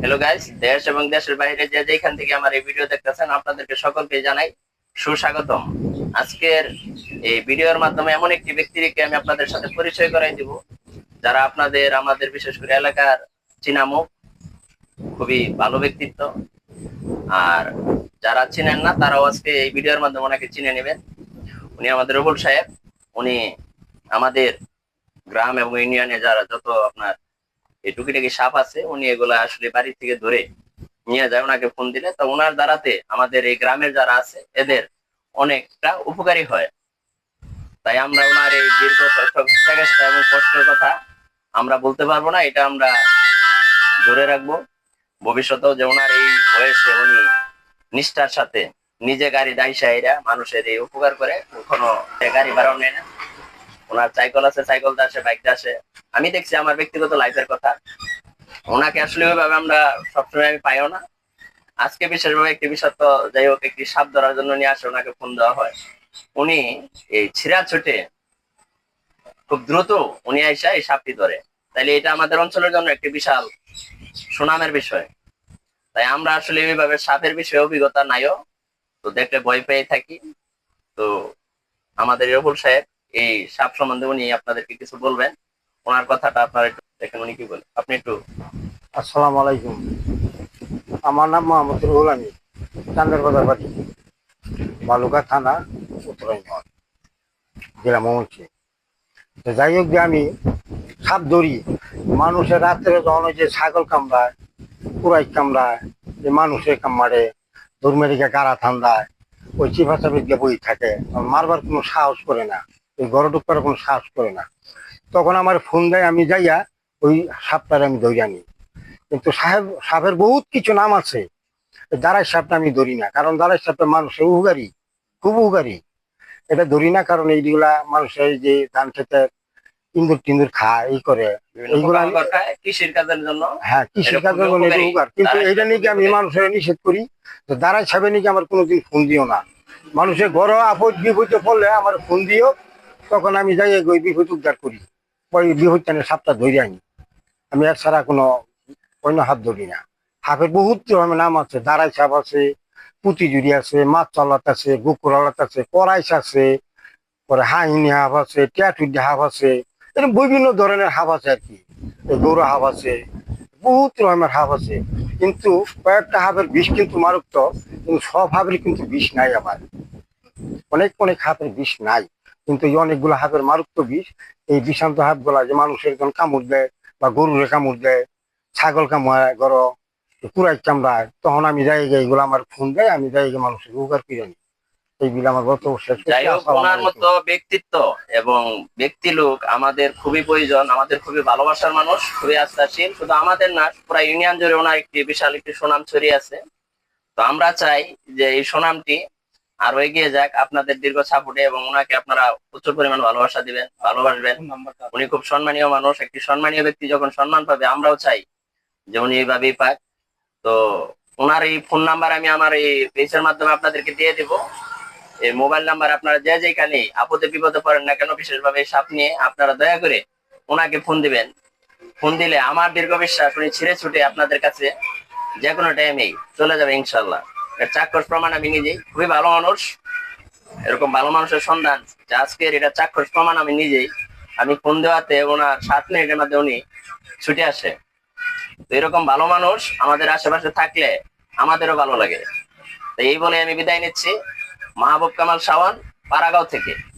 Hello guys দেশ এবং দেশের বাইরে যে যেখান থেকে আমার এই ভিডিও দেখতেছেন, আপনাদেরকে সকলকে জানাই সুস্বাগতম। আজকের এই ভিডিওর মাধ্যমে এমন একটি ব্যক্তিকে আমি আপনাদের সাথে পরিচয় করাই দিব, যারা আপনাদের, আমাদের বিশেষ করে এলাকার চিনামুখ, খুবই ভালো ব্যক্তিত্ব। আর যারা চিনেন না, তারাও আজকে এই ভিডিওর মাধ্যমে ওনাকে চিনে নেবেন। উনি আমাদের রবুল সাহেব। উনি আমাদের গ্রাম এবং ইউনিয়নে যারা যত আপনার এই টুকিটাকি সাপ আছে, উনি এগুলা আসলে বাড়ি থেকে ধরে নিয়ে যায় ওনাকে ফোন দিলে। তো ওনার দ্বারাতে আমাদের এই গ্রামের যারা আছে, এদের অনেকটা উপকারী হয়। তাই আমরা ওনার এই দীর্ঘ এবং কষ্টের কথা আমরা বলতে পারব না, এটা আমরা ধরে রাখব। ভবিষ্যতেও যে ওনার এই বয়সে উনি নিষ্ঠার সাথে নিজে গাড়ি দায়সাইরা মানুষের এই উপকার করে, কখনো গাড়ি ভাড়াও নেয় না। ওনার সাইকেল আছে সাইকেল আসে বাইক আসে আমি দেখছি আমার ব্যক্তিগত লাইফের কথা। ওনাকে আসলে ওইভাবে আমরা সবসময় আমি পাইও না। আজকে বিশেষভাবে একটি বিষয় তো যাই হোক, একটি সাপ ধরার জন্য নিয়ে আসে ওনাকে ফোন দেওয়া হয়। উনি এই ছিঁড়া ছুটে খুব দ্রুত উনি আইসা এই সাপটি ধরে। তাইলে এটা আমাদের অঞ্চলের জন্য একটি বিশাল সুনামের বিষয়। তাই আমরা আসলে এইভাবে সাপের বিষয়ে অভিজ্ঞতা নাইও, তো দেখলে ভয় পেয়ে থাকি। তো আমাদের রফুল সাহেব এই সাপ সম্বন্ধে উনি আপনাদেরকে কিছু বলবেন। ওনার কথাটা আপনারা একটু দেখেন, উনি কি বলে? আপনি একটু আসসালামু আলাইকুম। আমার নাম মোহাম্মদ রুহুল আমি চান্দের বাজার বাড়ি, বালুকা থানা উত্তরাঞ্চল জেলা তো যাই হোক যে আমি সাপ ধরি, মানুষের রাত্রে যখন ওই যে ছাগল কামড়ায় কুড়াই কামড়ায়, যে মানুষের কামড়ে দুর্মেরিকা গাড়া ঠান্ডায়, ওই চিফা চাপে গিয়ে বই থাকে। মারবার কোনো সাহস করে না, ওই গড় ঢুকবার কোনো সাহস করে না। তখন আমার ফোন দেয় আমি যাইয়া ওই সাপটার আমি ধরে আনি কিন্তু সাহেব সাপের বহুত কিছু নাম আছে। দাঁড়াই সাপটা আমি ধরি না কারণ দাঁড়াই সাপটা মানুষের উপকারী খুব উপকারী। এটা ধরি না কারণ এইগুলা মানুষের যে ধান খেতে ইন্দুর টিন্দুর খায় এই করে। এইগুলা কৃষির কাজের জন্য। হ্যাঁ কৃষি কাজের জন্য এটা উপকার। কিন্তু এইটা নিয়ে আমি মানুষের নিষেধ করি? তো দাঁড়াই সাপে নিয়ে আমার কোনোদিন ফোন দিও না। মানুষের ঘর আপদ বিপদে পড়লে আমার ফোন দিও তখন আমি যাই ওই বিপদ উদ্ধার করি। বিপদ টানে সাপটা ধরে আনি। আমি এক ছাড়া কোনো অন্য হাত ধরি না। হাফের বহুত নাম আছে দাঁড়াই সাপ আছে পুঁতি জুড়ি আছে মাছ চালাত আছে গুকুর আলাত আছে, কড়াইশ আছে, পরে হাহিনী হাফ আছে, টিয়াটুডি হাফ আছে, এরকম বিভিন্ন ধরনের হাফ আছে আর কি। গরু হাফ আছে, বহুত রকমের হাফ আছে। কিন্তু কয়েকটা হাফের বিষ কিন্তু মারাত্মক কিন্তু সব হাফের কিন্তু বিষ নাই আবার অনেক অনেক হাফের বিষ নাই। কিন্তু এই অনেকগুলো হাফের মারাত্মক বিষ এই বিষান্ত হাফগুলা যে মানুষের যখন কামড় দেয় বা গরুরে কামড় দেয় ছাগল কামড়ায় গর কুড়াই কামড়ায় তখন আমি যাই গে এগুলো আমার ফোন দেয় আমি যাই মানুষের উপকার করে আনি এইগুলো আমার ওনার মতো ব্যক্তিত্ব এবং ব্যক্তি লোক আমাদের খুবই প্রয়োজন আমাদের খুবই ভালোবাসার মানুষ খুবই আস্থাশীল। শুধু আমাদের না পুরো ইউনিয়ন জুড়ে ওনার একটি বিশাল একটি সুনাম ছড়িয়ে আছে। তো আমরা চাই যে এই সুনামটি আরও এগিয়ে যাক আপনাদের দীর্ঘ সাপোর্টে এবং ওনাকে আপনারা প্রচুর পরিমাণ ভালোবাসা দিবেন ভালোবাসবেন। উনি খুব সম্মানীয় মানুষ একটি সম্মানীয় ব্যক্তি যখন সম্মান পাবে আমরাও চাই যে উনি এইভাবেই পাক। তো ওনার এই ফোন নাম্বার আমি আমার এই পেজের মাধ্যমে আপনাদেরকে দিয়ে দিব। এই মোবাইল নাম্বার আপনারা যে যেখানে আপদে বিপদে পড়েন না কেন বিশেষভাবে সাপ নিয়ে আপনারা দয়া করে ওনাকে ফোন দিবেন। ফোন দিলে আমার দীর্ঘ বিশ্বাস উনি ছিঁড়ে ছুটে আপনাদের কাছে যে কোনো টাইমেই চলে যাবে ইনশাল্লাহ। চাক্ষুষ প্রমাণ আমি নিজেই। খুবই ভালো মানুষ। এরকম ভালো মানুষের সন্ধান। আজকের এটা চাক্ষুষ প্রমাণ আমি নিজেই। আমি ফোন দেওয়াতে ওনার সাত মিনিটের মধ্যে উনি ছুটে আসে। তো এরকম ভালো মানুষ আমাদের আশেপাশে থাকলে আমাদেরও ভালো লাগে। তো এই বলে আমি বিদায় নিচ্ছি। মাহবুব কামাল সাওয়ান পারাগাঁও থেকে।